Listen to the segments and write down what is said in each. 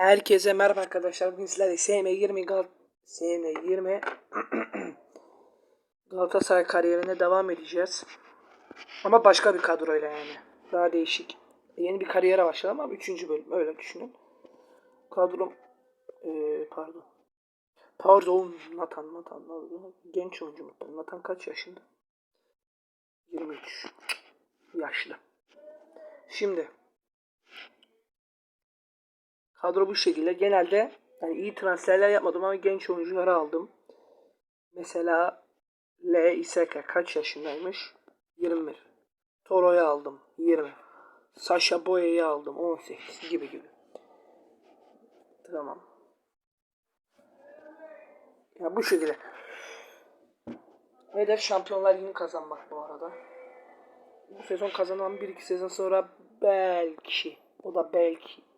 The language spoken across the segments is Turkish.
Herkese merhaba arkadaşlar. Bugün sizlerle SM20 Gal SM20 Galatasaray kariyerine devam edeceğiz. Ama başka bir kadroyla yani. Daha değişik. Yeni bir kariyere başladım ama 3. bölüm öyle düşünün. Kadrom ee, pardon. Pardon Nathan Nathan genç oyuncu mu? Nathan kaç yaşında? 23. Yaşlı. Şimdi Kadro bu şekilde. Genelde yani iyi transferler yapmadım ama genç oyuncuları aldım. Mesela L. Iseka kaç yaşındaymış? 21. Toro'yu aldım. 20. Sasha Boya'yı aldım. 18 gibi gibi. Tamam. Ya bu şekilde. Hedef Şampiyonlar Ligi'ni kazanmak bu arada. Bu sezon kazanan 1-2 sezon sonra belki o da belki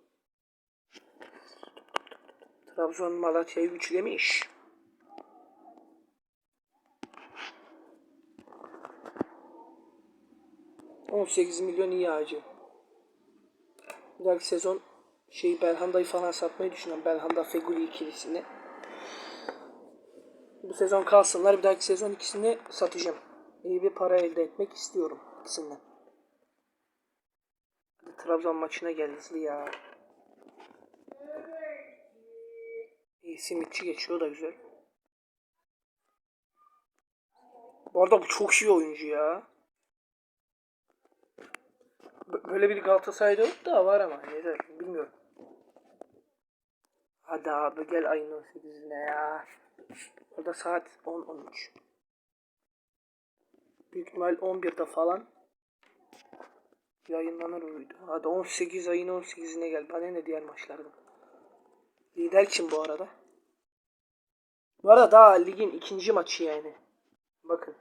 Trabzon Malatya'yı üçlemiş. On sekiz milyon iyi ağacı. Bir dahaki sezon şey Belhanda'yı falan satmayı düşünüyorum. Belhanda Feguli ikilisini. Bu sezon kalsınlar. Bir dahaki sezon ikisini satacağım. İyi bir para elde etmek istiyorum ikisinden. Trabzon maçına gel ya. İyi simitçi geçiyor da güzel. Bu arada bu çok iyi oyuncu ya. Böyle bir Galatasaray'da yok da var ama neden bilmiyorum. Hadi abi gel ayın 18'ine ya. Orada saat 10-13. Büyük ihtimal 11'de falan yayınlanır uydu. Hadi 18 ayın 18'ine gel. Bana ne diğer maçlardan. Lider kim bu arada? Bu arada daha ligin ikinci maçı yani. Bakın.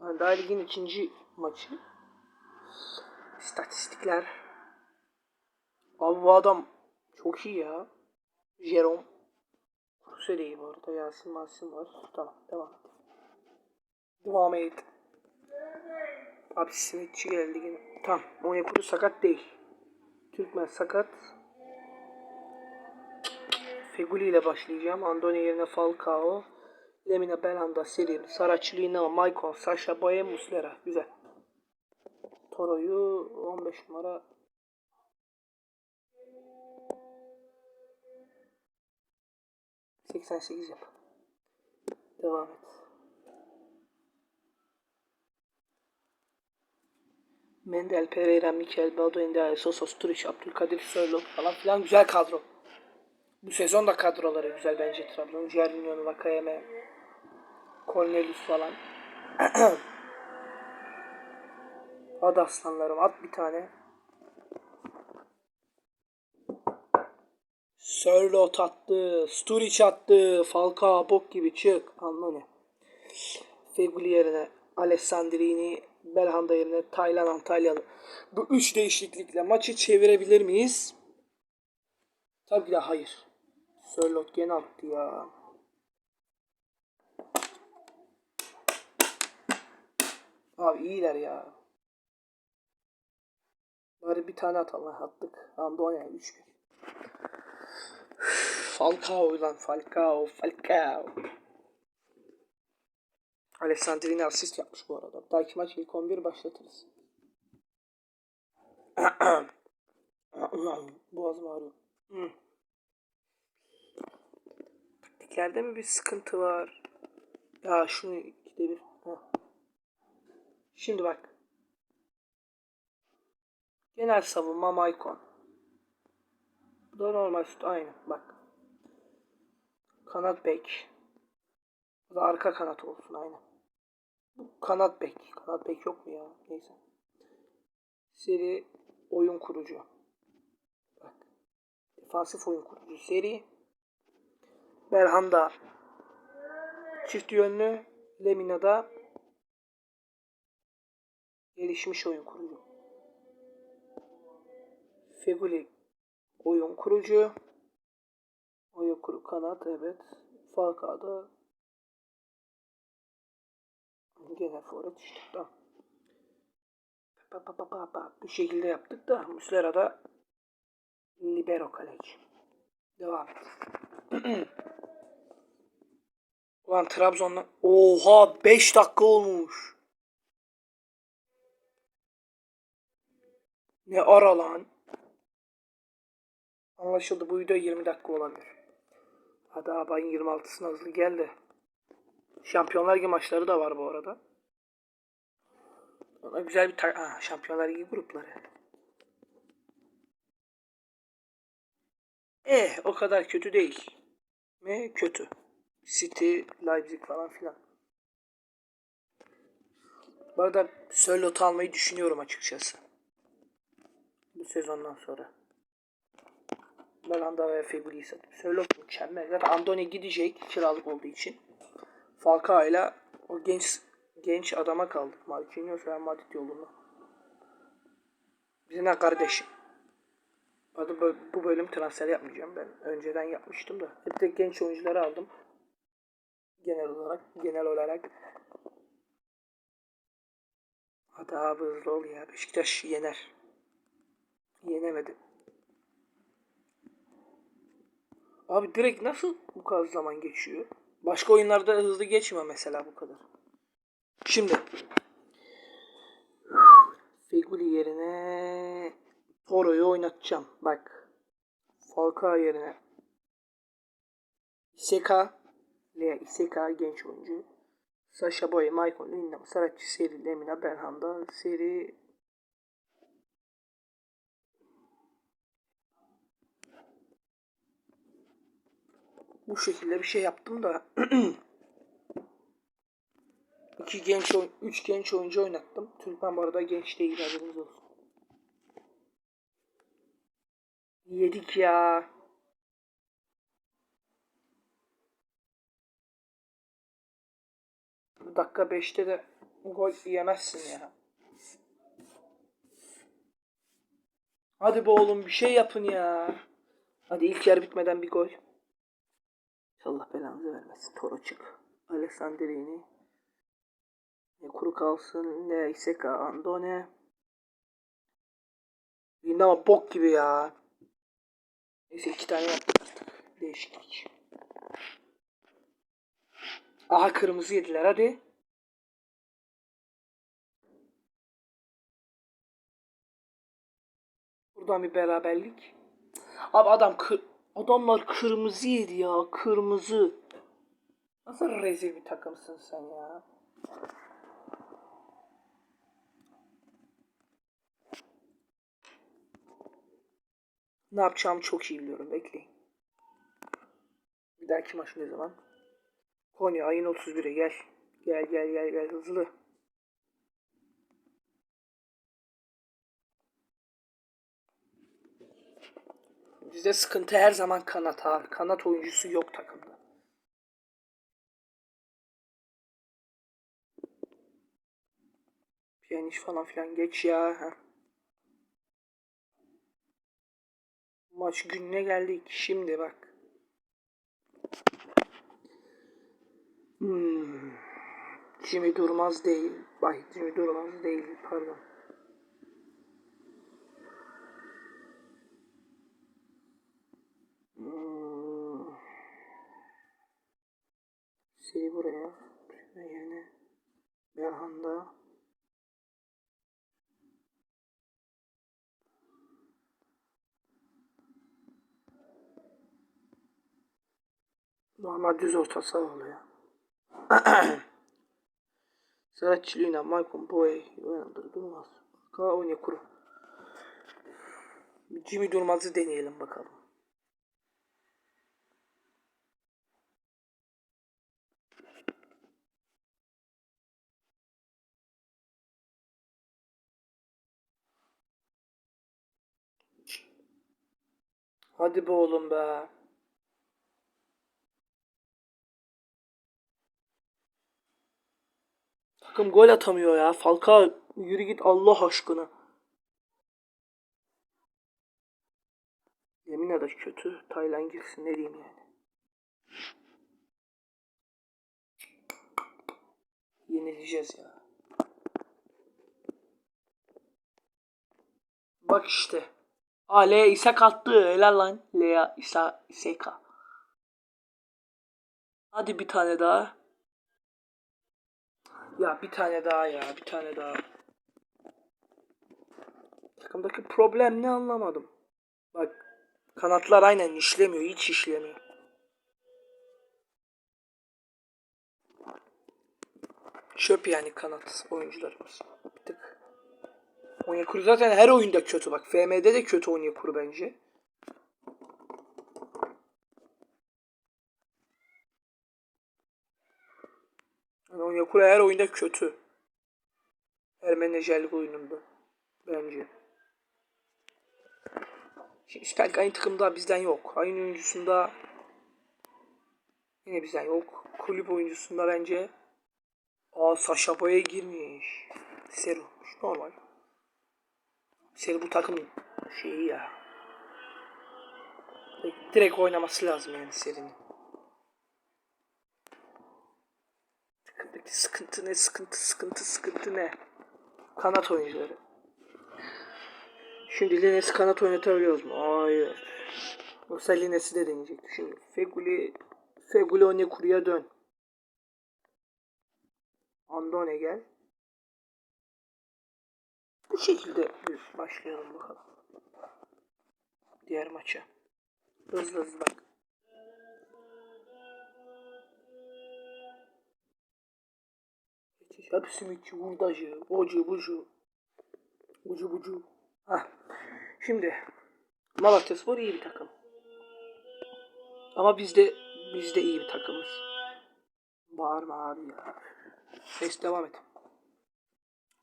Daha ligin ikinci maçı. İstatistikler. Abi bu adam çok iyi ya. Jerome. Kurse de iyi bu arada. Yasin Masin var. Tamam devam. Devam et. Abi Smithçi geldi yine. Tamam. Onyekuru sakat değil. Türkmen sakat. Feguli ile başlayacağım. Andoni yerine Falcao. Lemina Belhanda, Selim, Saraçlina, Maicon, Sasha, Boye, Muslera. Güzel. Toro'yu 15 numara Seksen sekiz yap. Devam et. Mendel, Pereira, Mikel, Baldo, Ender, Sosos, Turiş, Abdülkadir, Sörlot falan filan güzel kadro. Bu sezon da kadroları güzel bence Trabzon. Jervinho, Vakayeme, Cornelius falan. Hadi aslanlarım at bir tane. Sörlot attı, Sturic attı, Falcao bok gibi çık. Anla ne? Feguli yerine Alessandrini, Belhanda yerine Taylan Antalyalı. Bu üç değişiklikle maçı çevirebilir miyiz? Tabii ki de hayır. Sörlot gene attı ya. Abi iyiler ya. Bari bir tane atalım. Attık. Andonya 3-1. Falcao lan Falcao. Falcao. Alessandrini asist yapmış bu arada. Belki maç ilk 11 başlatırız. Boğazım ağrıyor. Taktiklerde mi bir sıkıntı var? Ya şunu ikide bir. Şimdi bak. Genel savunma Maicon. Bu da normal süt aynı bak. Kanat bek. Bu da arka kanat olsun aynı. Bu kanat bek. Kanat bek yok mu ya? Neyse. Seri oyun kurucu. Bak. Defansif oyun kurucu. Seri. Belhanda. Çift yönlü. Lemina'da gelişmiş oyun kurucu. Feguli oyun kurucu. Oyun kuru kanat evet. Falcao'da gene forvet işte. Tamam. Pa, pa, pa, pa, pa. Bu şekilde yaptık da Muslera'da Libero kaleci. Devam. Ulan Trabzon'dan... Oha 5 dakika olmuş. Ne ara lan. Anlaşıldı bu video 20 dakika olabilir. Hadi abi ayın 26'sına hızlı geldi. Şampiyonlar Ligi maçları da var bu arada. Ona güzel bir ta- Aa, Şampiyonlar Ligi grupları. Eh o kadar kötü değil. Mi? Kötü. City, Leipzig falan filan. Bu arada Sörlot'u almayı düşünüyorum açıkçası. Bu sezondan sonra. Belanda ve Fegüli'yi satıp. Sörlot mükemmel. Zaten Andoni gidecek kiralık olduğu için. Falcao ile o genç genç adama kaldık. Marquinhos Real Madrid yolunda. Bizimle kardeşim. Adı bu bölüm transfer yapmayacağım ben. Önceden yapmıştım da. Hep de genç oyuncuları aldım. Genel olarak. Genel olarak. Hadi abi ol ya. Beşiktaş yener. Yenemedi. Abi direkt nasıl bu kadar zaman geçiyor? Başka oyunlarda hızlı geçmiyor mesela bu kadar. Şimdi. Feguli yerine Toro'yu oynatacağım. Bak. Falcao yerine Iseka Lea Iseka genç oyuncu. Sasha Boye, Michael Lindam, Saratçı Seri, Lemina Belhanda, Seri Bu şekilde bir şey yaptım da iki genç üç genç oyuncu oynattım. Türkmen bu arada genç değil haberiniz olsun. Yedik ya. Bu dakika 5'te de gol yemezsin ya. Hadi be oğlum bir şey yapın ya. Hadi ilk yarı bitmeden bir gol. Allah belanızı vermesin. Toro çık. Alessandrini. Ne kuru kalsın ne Iseka Andone. Yine ama bok gibi ya. Neyse iki tane yaptık artık. Değişiklik. Aha kırmızı yediler hadi. Buradan bir beraberlik. Abi adam kır adamlar kırmızı yedi ya kırmızı. Nasıl rezil bir takımsın sen ya. Ne yapacağımı çok iyi biliyorum. Bekleyin. Bir dahaki maç ne zaman? Konya ayın 31'e gel. Gel gel gel gel hızlı. Bizde sıkıntı her zaman kanat abi. Kanat oyuncusu yok takımda. Piyaniş falan filan geç ya. Heh. Maç gününe geldik. Şimdi bak. Hmm. Jimmy Durmaz değil. Bak Jimmy Durmaz değil. Pardon. Hmm. Seri buraya. Yani Berhan'da normal düz orta saha oluyor. Serhat Çilin'e Michael Boy oynandır Durmaz. Ka Onyekuru. Jimmy Durmaz'ı deneyelim bakalım. Hadi be oğlum be. Takım gol atamıyor ya. Falcao yürü git Allah aşkına. Yemin ederim kötü. Taylan girsin ne diyeyim yani. Yenileceğiz ya. Bak işte. Aa Lea İshak attı. Helal lan. Lea İsa İseka. Hadi bir tane daha. Ya bir tane daha ya. Bir tane daha. Takımdaki problem ne anlamadım. Bak kanatlar aynen işlemiyor. Hiç işlemiyor. Çöp yani kanat oyuncularımız. Bir tık. Onyekuru zaten her oyunda kötü bak. FM'de de kötü Onyekuru bence. Onyekuru her oyunda kötü. Her menajerlik oyununda. Bence. Şimdi Süper Lig aynı takımda bizden yok. Aynı oyuncusunda yine bizden yok. Kulüp oyuncusunda bence Aa Sasha Boy'a girmiş. Olmuş. Normal. Seri bu takımın şeyi ya. Direkt oynaması lazım yani serinin. Takımdaki sıkıntı ne? Sıkıntı sıkıntı sıkıntı ne? Kanat oyuncuları. Şimdi Lines'i kanat oynatabiliyoruz mu? Hayır. Yoksa Lines'i de deneyecek. Şimdi Feguli Feguli Onyekuru'ya dön. Andone gel. Bu şekilde başlayalım bakalım. Diğer maça. Hızlı hızlı bak. Hepsi mitçi, hurdacı, ocu bucu. Ucu bucu. Hah. Şimdi Malatya Spor iyi bir takım. Ama biz de biz de iyi bir takımız. Bağırma abi ya. Ses devam et.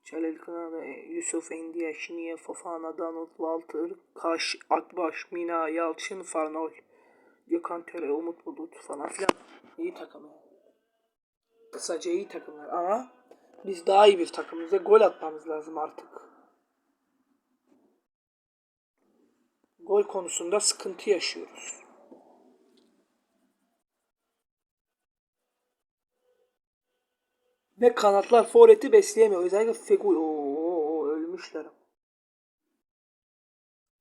Celal Kınalı, Yusuf Endiye, Şiniye, Fofana, Donald, Walter, Kaş, Akbaş, Mina, Yalçın, Farnol, Gökhan Töre, Umut Bulut falan filan. İyi takım. Kısaca iyi takımlar ama biz daha iyi bir takımız ve gol atmamız lazım artık. Gol konusunda sıkıntı yaşıyoruz. Ve kanatlar forveti besleyemiyor. Özellikle Fegul. Oo, ölmüşler.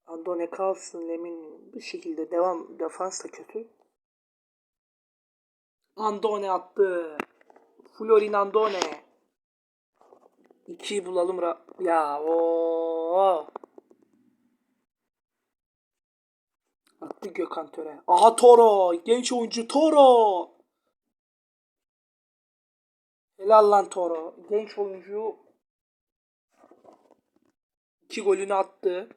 Andone kalsın. Lemin bir şekilde devam. Defans da kötü. Andone attı. Florin Andone. İkiyi bulalım. Ra ya o. Attı Gökhan Töre. Aha Toro. Genç oyuncu Toro. Helal lan Toro. Genç oyuncu iki golünü attı.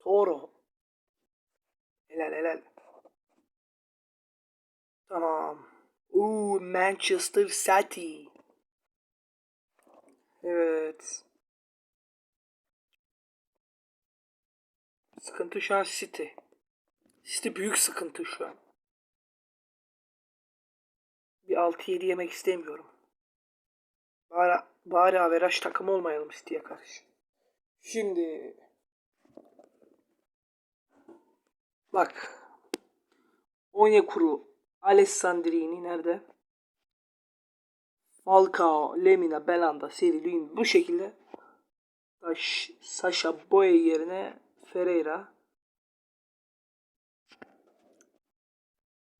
Toro. Helal helal. Tamam. Uuu Manchester City. Evet. Sıkıntı şu an City. City büyük sıkıntı şu an. Bir 6-7 yemek istemiyorum. Bari, bari averaj takım olmayalım City'ye karşı. Şimdi bak Onyekuru Alessandrini nerede? Falcao, Lemina, Belanda, Seri, bu şekilde Taş, Sasha Boye yerine Ferreira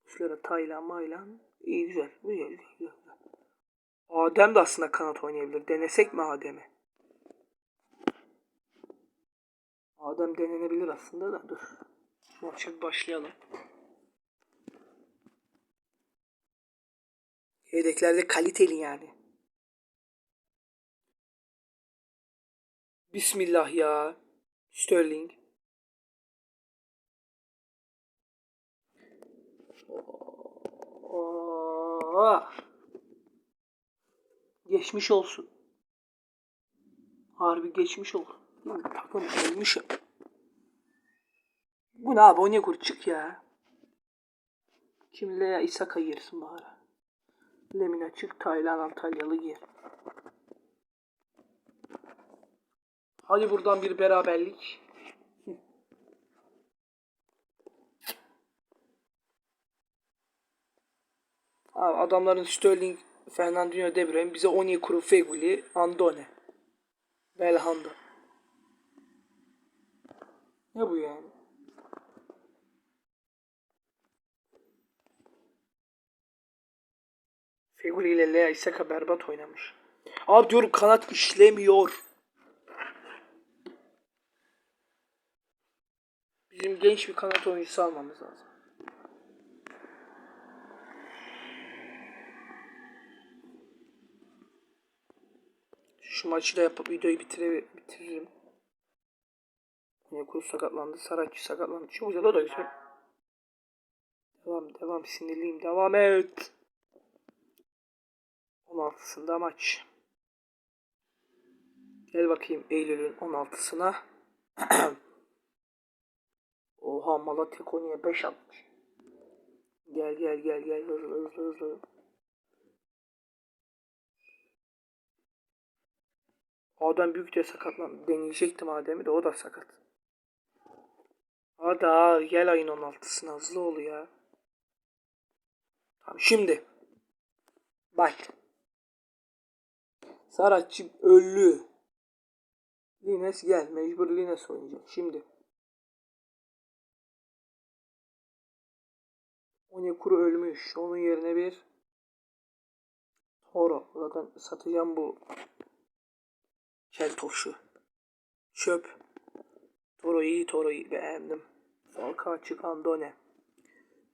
Şöyle Taylan, Maylan iyi güzel. Güzel, güzel, güzel. Adem de aslında kanat oynayabilir. Denesek mi Adem'i? Adem denenebilir aslında da dur. Maça bir başlayalım. Yedeklerde kaliteli yani. Bismillah ya. Sterling. Oo. Geçmiş olsun. Harbi geçmiş. Lan Takım ölmüş. ya. Bu ne abi? O ne kur çık ya. Şimdi Lea Isaka girsin bari. Lemina çık. Taylan Antalyalı gir. Hadi buradan bir beraberlik. Abi adamların Sterling, Fernandinho, De Bruyne bize Onyekuru, Feguli, Andone. Belhanda. Ne bu yani? Feguli ile Lea Isaka berbat oynamış. Abi diyorum kanat işlemiyor. Bizim genç bir kanat oyuncusu almamız lazım. Şu maçı da yapıp videoyu bitire, bitiririm. Onyekuru sakatlandı. Saratçı sakatlandı. Çok güzel o da güzel. Devam devam sinirliyim. Devam et. 16'sında maç. Gel bakayım Eylül'ün 16'sına. Oha Malatya Konya'ya 5 atmış. Gel gel gel gel hızlı hızlı hızlı. Adam büyük de sakatlandı. Deneyecektim Adem'i de o da sakat. Hadi abi gel ayın 16'sına hızlı ol ya. Tamam şimdi. Bak. Saratçı ölü. Lines gel. Mecbur Lines oynayacak. Şimdi. Onyekuru ölmüş. Onun yerine bir Toro. Zaten satacağım bu Keltoş'u. Çöp. Toro iyi, Toro iyi. Beğendim. Falcao açık Andone.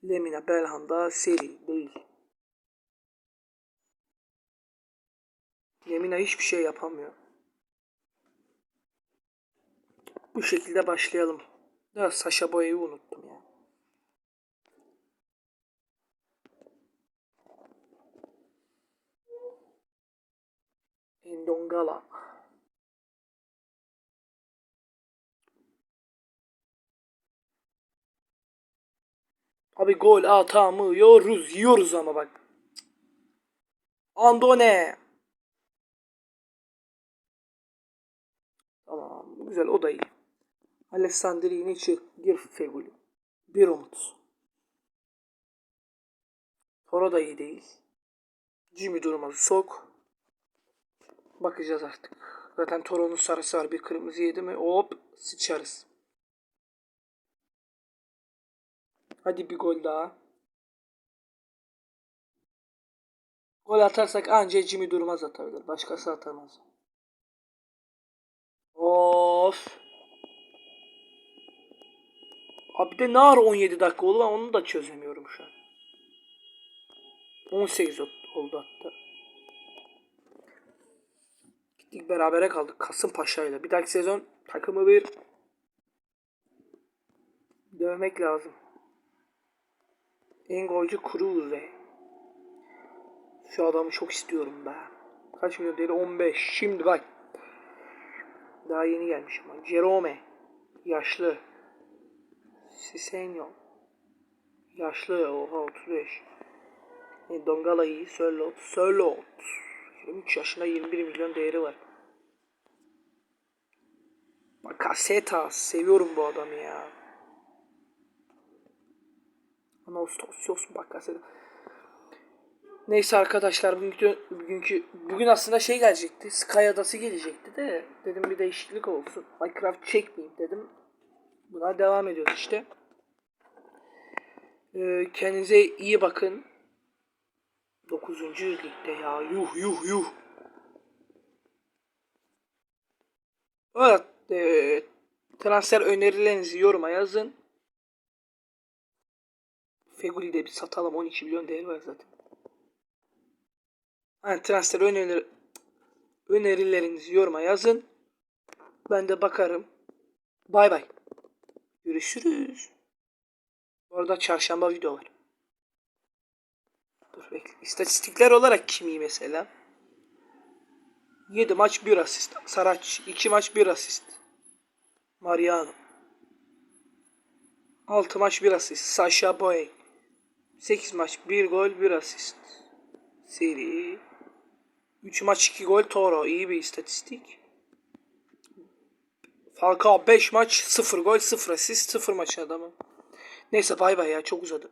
Lemina Belhanda seri değil. Lemina hiçbir şey yapamıyor. Bu şekilde başlayalım. Ya Sasha Boya'yı unuttum ya. Endongala. Abi gol atamıyoruz. Yiyoruz ama bak. Andone. Güzel o da iyi. Alessandrini çık. Gir Feguli. Bir umut. Toro da iyi değil. Jimmy Durmaz'ı sok. Bakacağız artık. Zaten Toro'nun sarısı var. Bir kırmızı yedi mi hop sıçarız. Hadi bir gol daha. Gol atarsak anca Jimmy Durmaz atabilir. Başkası atamaz. Of. Abi de ne ara 17 dakika oldu ben onu da çözemiyorum şu an. 18 oldu hatta. Gittik berabere kaldık Kasımpaşa ile. Bir dahaki sezon takımı bir dövmek lazım. En golcü Cruze. Şu adamı çok istiyorum be. Kaç milyon değil 15. Şimdi bak. Daha yeni gelmiş ama. Jerome. Yaşlı. Sisenyo. Yaşlı. Oha 35. E, Dongala iyi. Sörlot. Sörlot. 23 yaşında 21 milyon değeri var. Bakasetas. Seviyorum bu adamı ya. Anastasios Bakasetas. Neyse arkadaşlar bugünkü, bugünkü bugün aslında şey gelecekti. Sky adası gelecekti de dedim bir değişiklik olsun. Minecraft çekmeyeyim dedim. Buna devam ediyoruz işte. Ee, kendinize iyi bakın. 9. ligde ya. Yuh yuh yuh. Evet. E, transfer önerilerinizi yoruma yazın. Feguli'yi de bir satalım. 12 milyon değeri var zaten. Yani transfer önerileri, önerilerinizi yoruma yazın. Ben de bakarım. Bay bay. Görüşürüz. Bu arada çarşamba video var. Dur bekle. İstatistikler olarak kim mesela? 7 maç 1 asist. Saraç 2 maç 1 asist. Mariano. 6 maç 1 asist. Sasha Boy. 8 maç 1 gol 1 asist. Seri. 3 maç 2 gol Toro. İyi bir istatistik. Falcao 5 maç 0 gol 0 asist 0 maç adamı. Neyse bay bay ya çok uzadı.